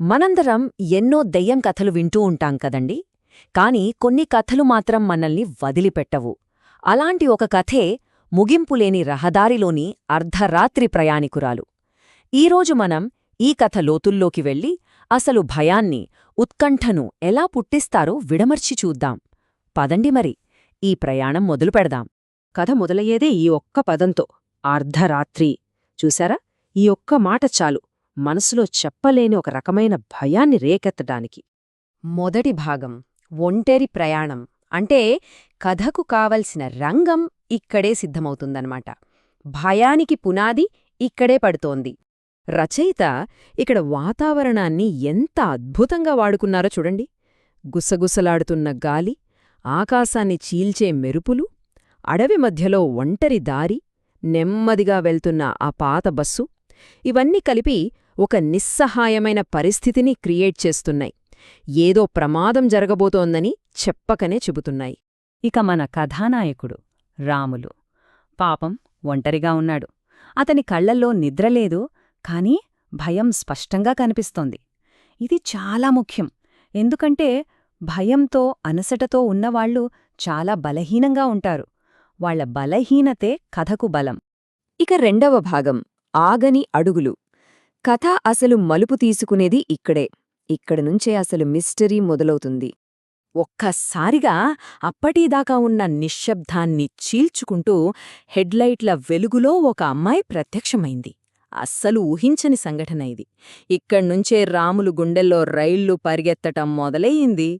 మనందరం ఎన్నో దెయ్యం కథలు వింటూ ఉంటాం కదండి? కాని కొన్ని కథలు మాత్రం మనల్ని వదిలిపెట్టవు. అలాంటి ఒక కథే ముగింపులేని రహదారిలోని అర్ధరాత్రి ప్రయాణికురాలు. ఈరోజు మనం ఈ కథ లోతుల్లోకి వెళ్ళి అసలు భయాన్ని ఉత్కంఠను ఎలా పుట్టిస్తారో విడమర్చి చూద్దాం. పదండి మరి ఈ ప్రయాణం మొదలుపెడదాం కథ మొదలయ్యేదే ఈ ఒక్క పదంతో అర్ధరాత్రి. చూసారా? ఈ ఒక్క మాట చాలు. మనసులో చెప్పలేని ఒక రకమైన భయాన్ని రేకెత్తడానికి. మొదటి భాగం ఒంటరి ప్రయాణం. అంటే కథకు కావలసిన రంగం ఇక్కడే సిద్ధమవుతుందన్నమాట. భయానికి పునాది ఇక్కడే పడుతోంది. రచయిత ఇక్కడ వాతావరణాన్ని ఎంత అద్భుతంగా వాడుకున్నారో చూడండి. గుసగుసలాడుతున్న గాలి ఆకాశాన్ని చీల్చే మెరుపులు అడవి మధ్యలో ఒంటరి దారి నెమ్మదిగా వెళ్తున్న ఆ పాత బస్సు ఇవన్నీ కలిపి ఒక నిస్సహాయమైన పరిస్థితిని క్రియేట్ చేస్తున్నాయి. ఏదో ప్రమాదం జరగబోతోందని చెప్పకనే చెబుతున్నాయి. ఇక మన కథానాయకుడు రాములు. పాపం ఒంటరిగా ఉన్నాడు. అతని కళ్ళల్లో నిద్రలేదు కాని భయం స్పష్టంగా కనిపిస్తోంది. ఇది చాలా ముఖ్యం. ఎందుకంటే భయంతో అనసటతో ఉన్నవాళ్ళు చాలా బలహీనంగా ఉంటారు. వాళ్ళ బలహీనతే కథకు బలం. ఇక రెండవ భాగం ఆగని అడుగులు. కథ అసలు మలుపు తీసుకునేది ఇక్కడే. ఇక్కడనుంచే అసలు మిస్టరీ మొదలవుతుంది. ఒక్కసారిగా అప్పటిదాకా ఉన్న నిశ్శబ్దాన్ని చీల్చుకుంటూ హెడ్లైట్ల వెలుగులో ఒక అమ్మాయి ప్రత్యక్షమైంది. అస్సలు ఊహించని సంఘటన ఇది. ఇక్కడ్నుంచే రాములు గుండెల్లో రైళ్ళు పరిగెత్తటం మొదలయ్యింది.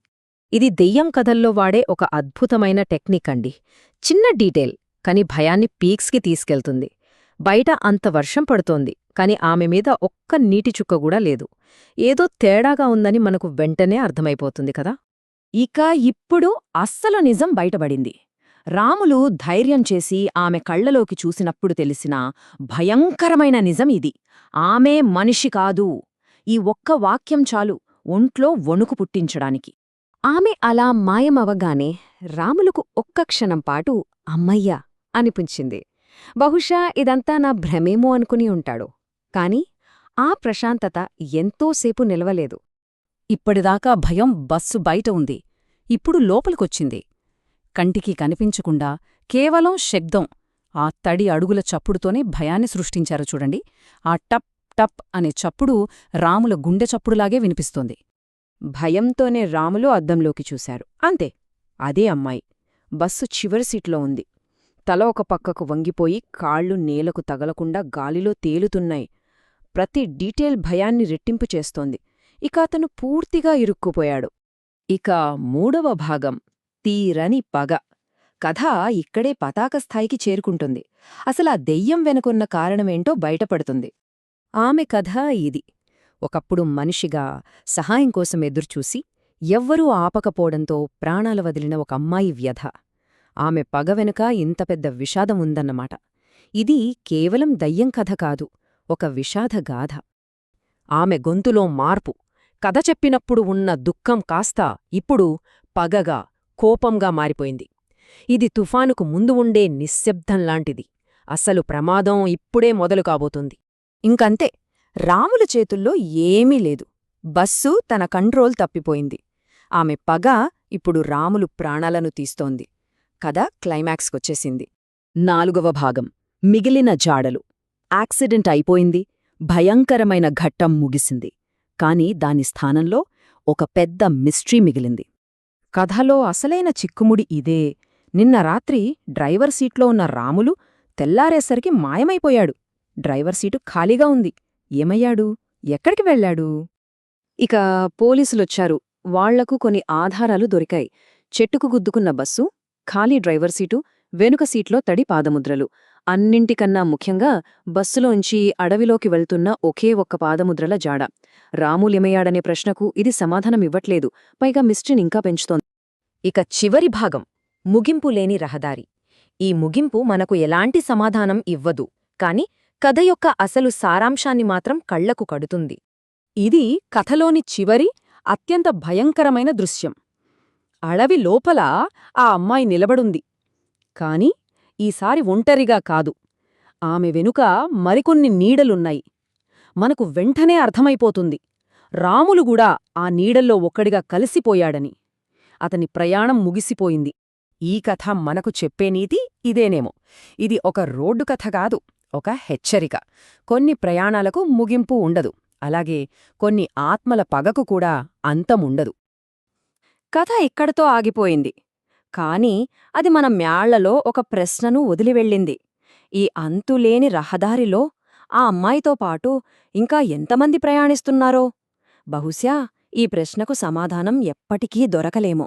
ఇది దెయ్యం కథల్లో వాడే ఒక అద్భుతమైన టెక్నిక్ అండి. చిన్న డీటెయిల్ కాని భయాన్ని పీక్స్కి తీసుకెళ్తుంది. బయట అంత వర్షం పడుతోంది కాని ఆమె మీద ఒక్క నీటి చుక్క కూడా లేదు. ఏదో తేడాగా ఉందని మనకు వెంటనే అర్థమైపోతుంది కదా? ఇక ఇప్పుడు అస్సలు నిజం బయటపడింది. రాములు ధైర్యం చేసి ఆమె కళ్ళలోకి చూసినప్పుడు తెలిసిన భయంకరమైన నిజం ఇది. ఆమె మనిషి కాదు. ఈ ఒక్క వాక్యం చాలు ఒంట్లో వణుకు పుట్టించడానికి. ఆమె అలా మాయమవగానే రాములకు ఒక్క క్షణం పాటు అమ్మయ్యా అనిపించింది. బహుశా ఇదంతా నా భ్రమేమో అనుకుని ఉంటాడు. కాని ఆ ప్రశాంతత ఎంతోసేపు నిలవలేదు. ఇప్పటిదాకా భయం బస్సు బయట ఉంది. ఇప్పుడు లోపలికొచ్చింది. కంటికి కనిపించకుండా కేవలం శబ్దం ఆ తడి అడుగుల చప్పుడుతోనే భయాన్ని సృష్టించారు చూడండి. ఆ టప్ టప్ అనే చప్పుడు రాముల గుండె చప్పుడులాగే వినిపిస్తోంది. భయంతోనే రాములు అద్దంలోకి చూశారు. అంతే అదే అమ్మాయి. బస్సు చివరి సీట్లో ఉంది. తల ఒక పక్కకు వంగిపోయి కాళ్ళు నేలకు తగలకుండా గాలిలో తేలుతున్నాయి. ప్రతి డీటెయిల్ భయాన్ని రెట్టింపు చేస్తోంది. ఇక అతను పూర్తిగా ఇరుక్కుపోయాడు. ఇక మూడవ భాగం తీరని పగ. కథ ఇక్కడే పతాక స్థాయికి చేరుకుంటుంది. అసలా దెయ్యం వెనుకున్న కారణమేంటో బయటపడుతుంది. ఆమె కథ ఇది. ఒకప్పుడు మనిషిగా సహాయం కోసం ఎదురుచూసి ఎవ్వరూ ఆపకపోవడంతో ప్రాణాలు వదిలిన ఒక అమ్మాయి వ్యధ. ఆమె పగ వెనుక ఇంత పెద్ద విషాదం ఉందన్నమాట ఇది కేవలం దయ్యం కథ కాదు ఒక విషాదగాథ ఆమె గొంతులో మార్పు. కథ చెప్పినప్పుడు ఉన్న దుఃఖం కాస్త ఇప్పుడు పగగా కోపంగా మారిపోయింది. ఇది తుఫానుకు ముందు ఉండే నిశ్శబ్దంలాంటిది అసలు ప్రమాదం ఇప్పుడే మొదలు కాబోతుంది. ఇంకంతే రాముల చేతుల్లో ఏమీ లేదు. బస్సు తన కంట్రోల్ తప్పిపోయింది. ఆమె పగ ఇప్పుడు రాములు ప్రాణాలను తీస్తోంది. కథ క్లైమాక్స్కొచ్చేసింది. నాలుగవ భాగం. మిగిలిన జాడలు. యాక్సిడెంట్ అయిపోయింది. భయంకరమైన ఘట్టం ముగిసింది. కాని దాని స్థానంలో ఒక పెద్ద మిస్ట్రీ మిగిలింది. కథలో అసలైన చిక్కుముడి ఇదే. నిన్న రాత్రి డ్రైవర్ సీట్లో ఉన్న రాములు తెల్లారేసరికి మాయమైపోయాడు. డ్రైవర్ సీటు ఖాళీగా ఉంది. ఏమయ్యాడు? ఎక్కడికి వెళ్ళాడు ఇక పోలీసులొచ్చారు. వాళ్ళకు కొన్ని ఆధారాలు దొరికాయి. చెట్టుకు గుద్దుకున్న బస్సు ఖాళీ డ్రైవర్ సీటు వెనుక సీట్లో తడి పాదముద్రలు. అన్నింటికన్నా ముఖ్యంగా బస్సులోంచి అడవిలోకి వెళ్తున్న ఒకే ఒక్క పాదముద్రల జాడ. రాములిమయాడనే ప్రశ్నకు ఇది సమాధానమివ్వట్లేదు. పైగా మిస్ట్రీనింకా పెంచుతోంది. ఇక చివరి భాగం. ముగింపు లేని రహదారి. ఈ ముగింపు మనకు ఎలాంటి సమాధానం ఇవ్వదు. కాని కథ యొక్క అసలు సారాంశాన్ని మాత్రం కళ్ళకు కడుతుంది. ఇది కథలోని చివరి అత్యంత భయంకరమైన దృశ్యం. అడవి లోపల ఆ అమ్మాయి నిలబడుంది. కాని ఈసారి ఒంటరిగా కాదు. ఆమె వెనుక మరికొన్ని నీడలున్నాయి. మనకు వెంటనే అర్థమైపోతుంది. రాములుగూడా ఆ నీడల్లో ఒక్కడిగా కలిసిపోయాడని. అతని ప్రయాణం ముగిసిపోయింది. ఈ కథ మనకు చెప్పే నీతి ఇదేనేమో. ఇది ఒక రోడ్డు కథ కాదు ఒక హెచ్చరిక. కొన్ని ప్రయాణాలకు ముగింపు ఉండదు. అలాగే కొన్ని ఆత్మల పగకు కూడా అంతముండదు. కథ ఇక్కడతో ఆగిపోయింది. కాని అది మన మ్యాళ్ళలో ఒక ప్రశ్నను వదిలివెళ్ళింది ఈ అంతులేని రహదారిలో ఆ అమ్మాయితో పాటు ఇంకా ఎంతమంది ప్రయాణిస్తున్నారో? బహుశా ఈ ప్రశ్నకు సమాధానం ఎప్పటికీ దొరకలేమో.